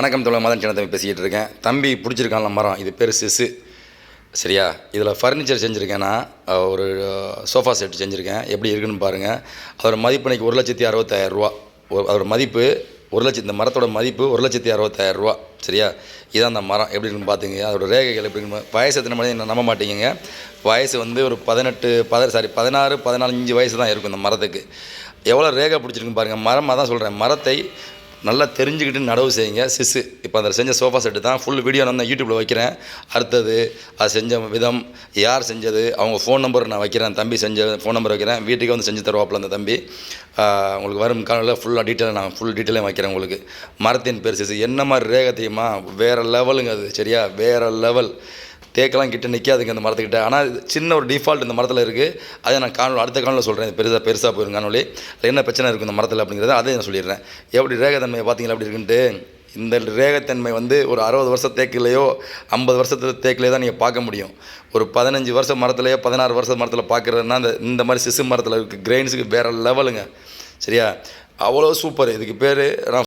வணக்கம் தொழில் மதன் சின்ன தம்பி பேசிக்கிட்டு இருக்கேன். தம்பி பிடிச்சிருக்கான்ல மரம் இது பேர் சிசு. சரியா? இதில் ஃபர்னிச்சர் செஞ்சுருக்கேன் நான். ஒரு சோஃபா செட் செஞ்சுருக்கேன். எப்படி இருக்குன்னு பாருங்கள் அதோட மதிப்பு இன்றைக்கி ஒரு லட்சத்தி அறுபத்தாயிரரூவா அதோட மதிப்பு ஒரு லட்சம் இந்த மரத்தோட மதிப்பு ஒரு லட்சத்தி அறுபத்தாயிரரூவா சரியா? இதான் அந்த மரம். எப்படி இருக்குன்னு பார்த்துங்க அதோட ரேகைகள் எப்படி இருக்குன்னு வயசு எத்தனை மணி நம்ப மாட்டேங்க வயசு வந்து ஒரு பதினெட்டு பத சாரி பதினாறு பதினாலஞ்சு வயசு தான் இருக்கும் இந்த மரத்துக்கு. எவ்வளோ ரேகை பிடிச்சிருக்குன்னு பாருங்கள் மரம் தான் சொல்கிறேன் மரத்தை நல்லா தெரிஞ்சுக்கிட்டு நடவு செய்யுங்க. சிசு இப்போ அதில் செஞ்ச சோஃபா செட்டு தான் ஃபுல் வீடியோ நான் யூடியூப்பில் வைக்கிறேன். அடுத்தது அது செஞ்ச விதம் யார் செஞ்சது அவங்க ஃபோன் நம்பர் நான் வைக்கிறேன். தம்பி செஞ்ச ஃபோன் நம்பர் வைக்கிறேன். வீட்டுக்கு வந்து செஞ்சு தருவாப்பில் அந்த தம்பி. உங்களுக்கு வரும் காலையில் ஃபுல்லாக டீட்டெயில் நான் ஃபுல் டீட்டெயிலாக வைக்கிறேன் உங்களுக்கு. மரத்தின் பேர் சிசு. என்ன மாதிரி ரேகத்தையுமா வேறு லெவலுங்க அது சரியா? வேறு லெவல் தேக்கெல்லாம் கிட்ட நிற்காதுங்க அந்த மரத்துக்கிட்ட. ஆனால் சின்ன ஒரு டிஃபால்ட் இந்த மரத்தில் இருக்குது அதை நான் காணொலி அடுத்த காணொலியில் சொல்கிறேன் பெருசாக பெருசாக போயிடும் காணொலி அதில் என்ன பிரச்சனை இருக்குது இந்த மரத்தில் அப்படிங்கிறத அதை நான் சொல்லிடுறேன். எப்படி ரேகத்தன்மையை பார்த்தீங்களா அப்படி இருக்குன்ட்டு? இந்த ரேகத்தன்மை வந்து ஒரு அறுபது வருஷம் தேக்கிலையோ ஐம்பது வருஷத்து தேக்கிலையோ தான் நீங்கள் பார்க்க முடியும். ஒரு பதினஞ்சு வருஷம் மரத்துலையோ பதினாறு வருஷம் மரத்தில் பார்க்குறதுனா இந்த இந்த மாதிரி சிசு மரத்தில் இருக்குது கிரெயின்ஸுக்கு வேறு லெவலுங்க சரியா? அவ்வளோ சூப்பர் இதுக்கு பேர் நான்